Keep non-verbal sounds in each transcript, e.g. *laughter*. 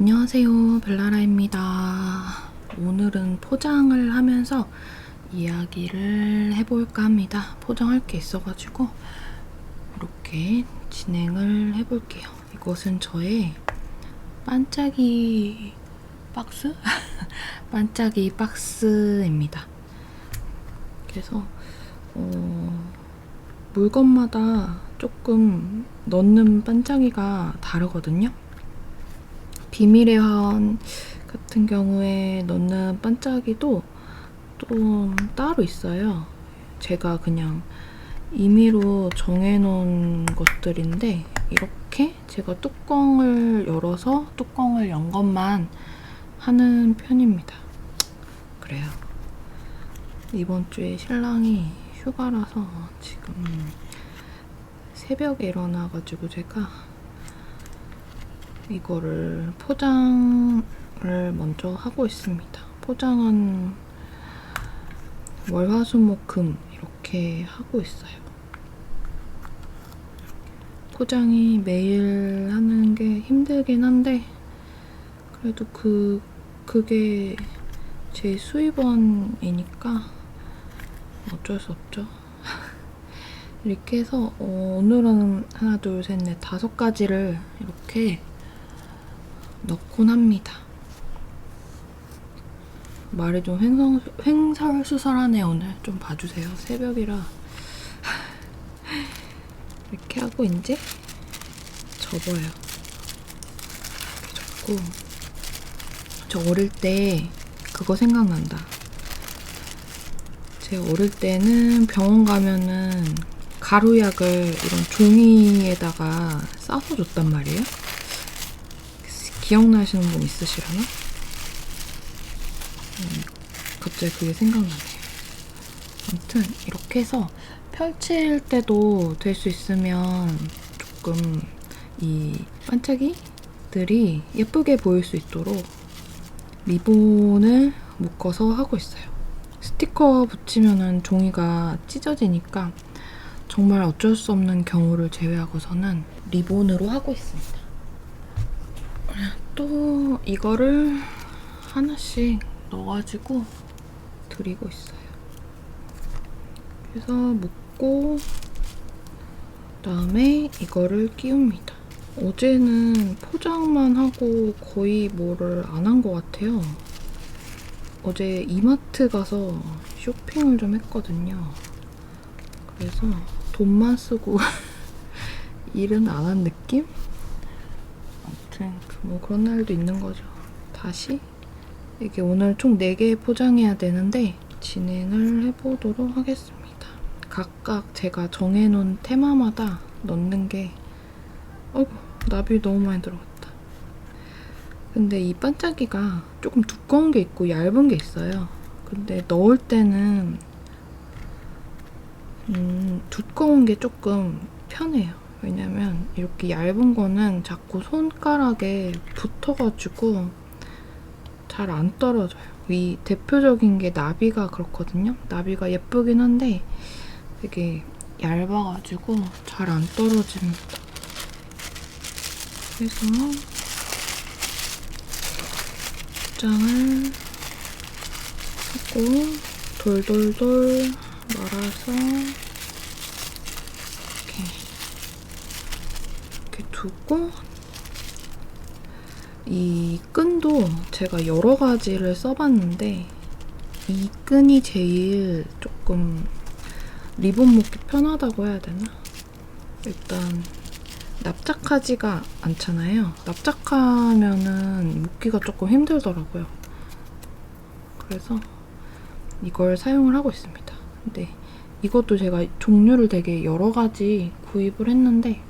안녕하세요. 벨라라입니다. 오늘은 포장을 하면서 이야기를 해볼까 합니다. 포장할 게 있어가지고 이렇게 진행을 해볼게요. 이것은 저의 반짝이 박스? *laughs* 반짝이 박스입니다. 그래서 어, 물건마다 조금 넣는 반짝이가 다르거든요. 비밀의 화원 같은 경우에 넣는 반짝이도 좀 따로 있어요. 제가 그냥 임의로 정해놓은 것들인데 이렇게 제가 뚜껑을 열어서 뚜껑을 연 것만 하는 편입니다. 그래요. 이번 주에 신랑이 휴가라서 지금 새벽에 일어나가지고 제가 이거를 포장을 먼저 하고 있습니다. 포장은 월화수목금 이렇게 하고 있어요. 포장이 매일 하는 게 힘들긴 한데 그래도 그 그게 제 수입원이니까 어쩔 수 없죠. *laughs* 이렇게 해서 어, 오늘은 하나 둘 셋 넷 다섯 가지를 이렇게 넣곤 합니다. 말이 좀 횡성, 횡설수설하네 오늘. 좀 봐주세요. 새벽이라. 이렇게 하고 이제 접어요. 이렇게 접고. 저 어릴 때 그거 생각난다. 제가 어릴 때는 병원 가면은 가루약을 이런 종이에다가 싸서 줬단 말이에요 기억나시는 분 있으시려나? 음, 갑자기 그게 생각나네요. 아무튼 이렇게 해서 펼칠 때도 될 수 있으면 조금 이 반짝이들이 예쁘게 보일 수 있도록 리본을 묶어서 하고 있어요. 스티커 붙이면은 종이가 찢어지니까 정말 어쩔 수 없는 경우를 제외하고서는 리본으로 하고 있습니다. 또 이거를 하나씩 넣어가지고 드리고 있어요. 그래서 묶고 그다음에 이거를 끼웁니다. 어제는 포장만 하고 거의 뭐를 안 한 것 같아요. 어제 이마트 가서 쇼핑을 좀 했거든요. 그래서 돈만 쓰고 *laughs* 일은 안 한 느낌? 아무튼 뭐 그런 날도 있는 거죠. 다시 이게 오늘 총 4개 포장해야 되는데 진행을 해보도록 하겠습니다. 각각 제가 정해놓은 테마마다 넣는 게 어이구 나비 너무 많이 들어갔다. 근데 이 반짝이가 조금 두꺼운 게 있고 얇은 게 있어요. 근데 넣을 때는 음, 두꺼운 게 조금 편해요. 왜냐면 이렇게 얇은 거는 자꾸 손가락에 붙어가지고 잘 안 떨어져요. 이 대표적인 게 나비가 그렇거든요. 나비가 예쁘긴 한데 되게 얇아가지고 잘 안 떨어집니다. 그래서 포장을 하고 돌돌돌 말아서 이렇게 이렇게 두고 이 끈도 제가 여러 가지를 써봤는데 이 끈이 제일 조금 리본 묶기 편하다고 해야 되나? 일단 납작하지가 않잖아요. 납작하면은 묶기가 조금 힘들더라고요. 그래서 이걸 사용을 하고 있습니다. 근데 이것도 제가 종류를 되게 여러 가지 구입을 했는데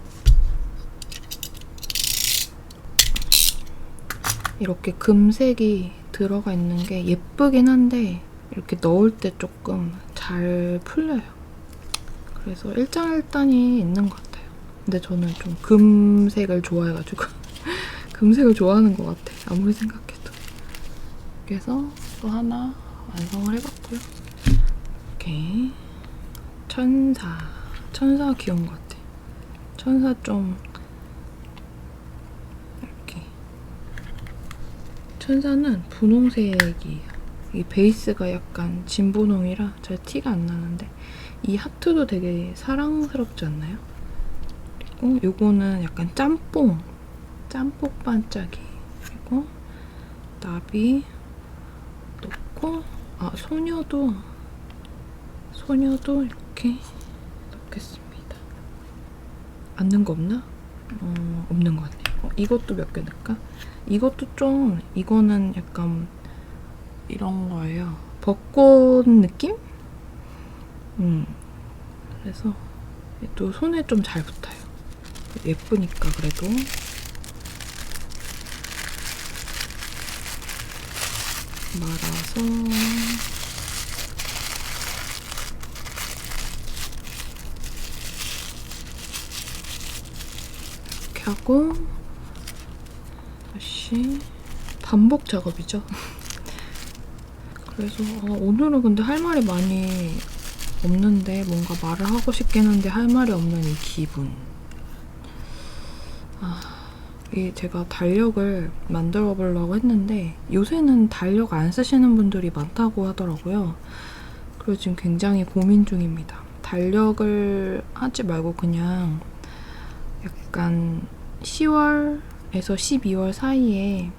이렇게 금색이 들어가 있는 게 예쁘긴 한데 이렇게 넣을 때 조금 잘 풀려요. 그래서 일장일단이 있는 것 같아요. 근데 저는 좀 금색을 좋아해가지고 *laughs* 금색을 좋아하는 것 같아. 아무리 생각해도. 그래서 또 하나 완성을 해봤고요. 이렇게 천사. 천사 귀여운 것 같아. 천사 좀 이렇게 천사는 분홍색이에요. 이 베이스가 약간 진분홍이라 잘 티가 안 나는데 이 하트도 되게 사랑스럽지 않나요? 그리고 요거는 약간 짬뽕, 짬뽕 반짝이 그리고 나비 넣고 아 소녀도 소녀도 이렇게 넣겠습니다. 안 넣은 거 없나? 어, 없는 것 같네요. 어, 이것도 몇 개 넣을까? 이것도 좀 이거는 약간 이런 거예요. 벚꽃 느낌? 음. 그래서 또 손에 좀 잘 붙어요. 예쁘니까 그래도. 말아서 이렇게 하고 다시 반복 작업이죠. 그래서 아, 오늘은 근데 할 말이 많이 없는데 뭔가 말을 하고 싶긴 한데 할 말이 없는 이 기분. 아, 이 제가 달력을 만들어 보려고 했는데 요새는 달력 안 쓰시는 분들이 많다고 하더라고요. 그래서 지금 굉장히 고민 중입니다. 달력을 하지 말고 그냥 약간 10월 에서 12월 사이에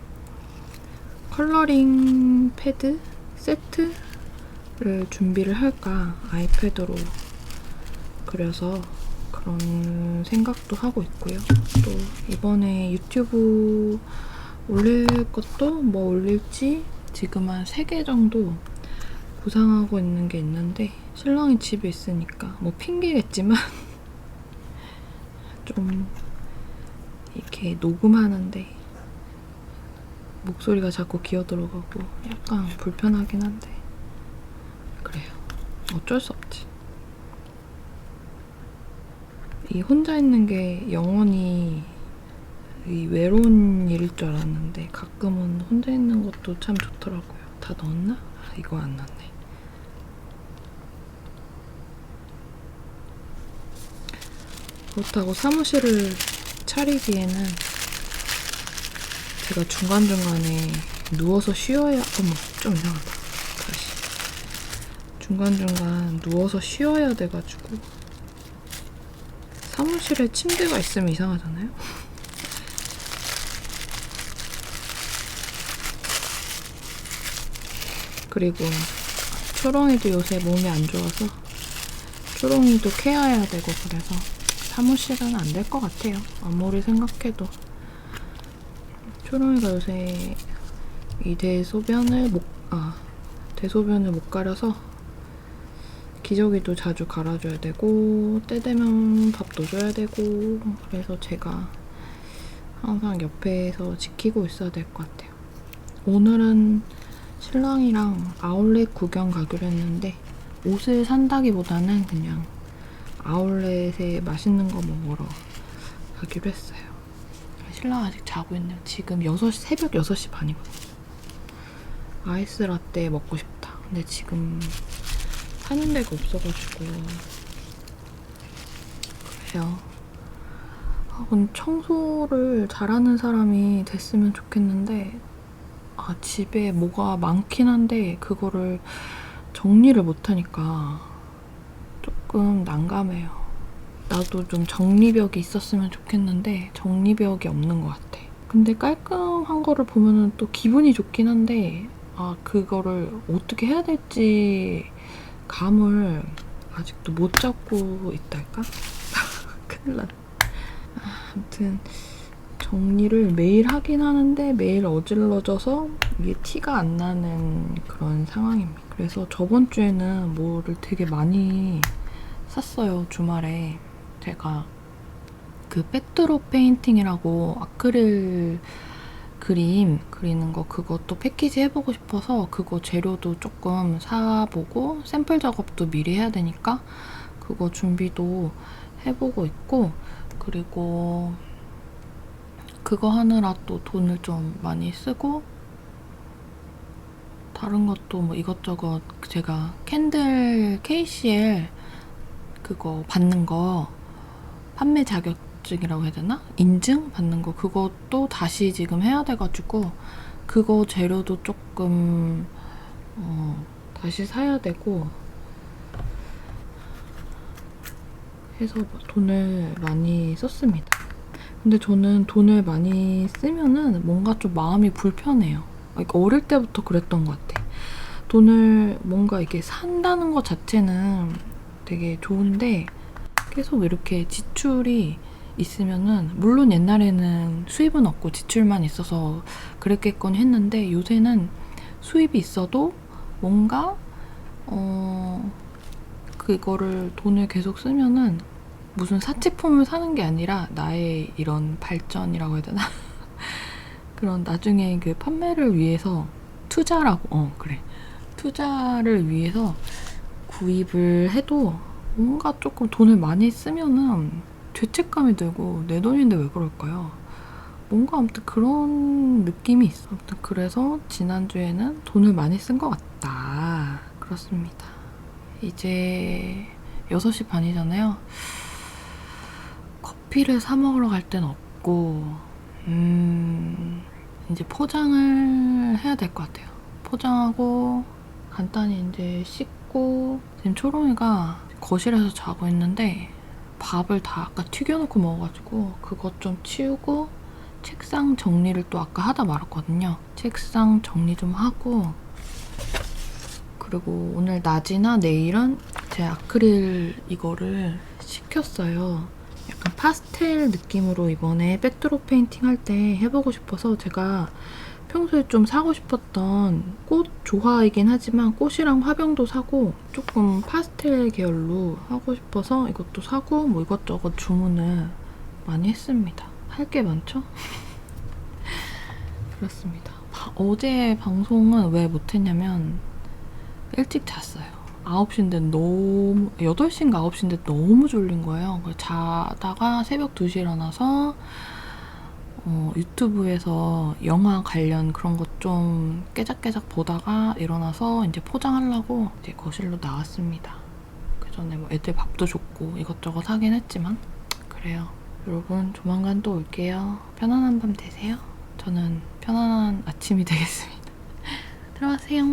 컬러링 패드 세트를 준비를 할까 아이패드로 그래서 그런 생각도 하고 있고요. 또 이번에 유튜브 올릴 것도 뭐 올릴지 지금 한 3개 정도 구상하고 있는 게 있는데 신랑이 집에 있으니까 뭐 핑계겠지만 *laughs* 좀 이렇게 녹음하는데 목소리가 자꾸 기어 들어가고 약간 불편하긴 한데 그래요. 어쩔 수 없지. 이 혼자 있는 게 영원히 이 외로운 일일 줄 알았는데 가끔은 혼자 있는 것도 참 좋더라고요. 다 넣었나? 아, 이거 안 넣었네. 그렇다고 사무실을 차리기에는 제가 중간중간에 누워서 쉬어야 어머 좀 이상하다. 다시. 중간중간 누워서 쉬어야 돼가지고 사무실에 침대가 있으면 이상하잖아요. *laughs* 그리고 초롱이도 요새 몸이 안 좋아서 초롱이도 케어해야 되고 그래서 사무실은 안 될 것 같아요 아무리 생각해도 초롱이가 요새 이 대소변을 못, 아, 대소변을 못 가려서 기저귀도 자주 갈아줘야 되고, 때 되면 밥도 줘야 되고, 그래서 제가 항상 옆에서 지키고 있어야 될 것 같아요. 오늘은 신랑이랑 아울렛 구경 가기로 했는데, 옷을 산다기보다는 그냥 아울렛에 맛있는 거 먹으러 가기로 했어요. 신랑 아직 자고 있네요. 지금 6시, 새벽 6시 반이거든요. 아이스 라떼 먹고 싶다. 근데 지금 사는 데가 없어가지고. 그래요. 아, 근데 청소를 잘하는 사람이 됐으면 좋겠는데, 아, 집에 뭐가 많긴 한데, 그거를 정리를 못하니까 조금 난감해요. 나도 좀 정리벽이 있었으면 좋겠는데 정리벽이 없는 것 같아. 근데 깔끔한 거를 보면은 또 기분이 좋긴 한데 아 그거를 어떻게 해야 될지 감을 아직도 못 잡고 있달까? *laughs* 큰일 났. 아, 아무튼 정리를 매일 하긴 하는데 매일 어질러져서 이게 티가 안 나는 그런 상황입니다. 그래서 저번 주에는 뭐를 되게 많이 샀어요 주말에. 제가 그 백드로 페인팅이라고 아크릴 그림 그리는 거 그것도 패키지 해보고 싶어서 그거 재료도 조금 사보고 샘플 작업도 미리 해야 되니까 그거 준비도 해보고 있고 그리고 그거 하느라 또 돈을 좀 많이 쓰고 다른 것도 뭐 이것저것 제가 캔들 KCL 그거 받는 거 판매 자격증이라고 해야 되나? 인증 받는 거 그것도 다시 지금 해야 돼가지고 그거 재료도 조금 어, 다시 사야 되고 해서 돈을 많이 썼습니다. 근데 저는 돈을 많이 쓰면은 뭔가 좀 마음이 불편해요. 그러니까 어릴 때부터 그랬던 것 같아. 돈을 뭔가 이렇게 산다는 것 자체는 되게 좋은데 계속 이렇게 지출이 있으면은 물론 옛날에는 수입은 없고 지출만 있어서 그랬겠거니 했는데 요새는 수입이 있어도 뭔가 어 그거를 돈을 계속 쓰면은 무슨 사치품을 사는 게 아니라 나의 이런 발전이라고 해야 되나? *laughs* 그런 나중에 그 판매를 위해서 투자라고 어 그래. 투자를 위해서 구입을 해도 뭔가 조금 돈을 많이 쓰면은 죄책감이 들고 내 돈인데 왜 그럴까요? 뭔가 아무튼 그런 느낌이 있어. 아무튼 그래서 지난주에는 돈을 많이 쓴 것 같다. 그렇습니다. 이제 6시 반이잖아요. 커피를 사 먹으러 갈땐 없고, 음, 이제 포장을 해야 될 것 같아요. 포장하고, 간단히 이제 씻고, 지금 초롱이가 거실에서 자고 있는데, 밥을 다 아까 튀겨놓고 먹어가지고, 그것 좀 치우고, 책상 정리를 또 아까 하다 말았거든요. 책상 정리 좀 하고, 그리고 오늘 낮이나 내일은 제 아크릴 이거를 시켰어요. 약간 파스텔 느낌으로 이번에 백드롭 페인팅 할 때 해보고 싶어서 제가 평소에 좀 사고 싶었던 꽃 좋아이긴 하지만 꽃이랑 화병도 사고 조금 파스텔 계열로 하고 싶어서 이것도 사고 뭐 이것저것 주문을 많이 했습니다. 할 게 많죠? *laughs* 그렇습니다. 바- 어제 방송은 왜 못했냐면 일찍 잤어요. 9시인데 너무 8시인가 9시인데 너무 졸린 거예요. 자다가 새벽 2시에 일어나서 어, 유튜브에서 영화 관련 그런 것 좀 깨작깨작 보다가 일어나서 이제 포장하려고 이제 거실로 나왔습니다. 그 전에 뭐 애들 밥도 줬고 이것저것 하긴 했지만 그래요. 여러분 조만간 또 올게요. 편안한 밤 되세요. 저는 편안한 아침이 되겠습니다. *laughs* 들어가세요.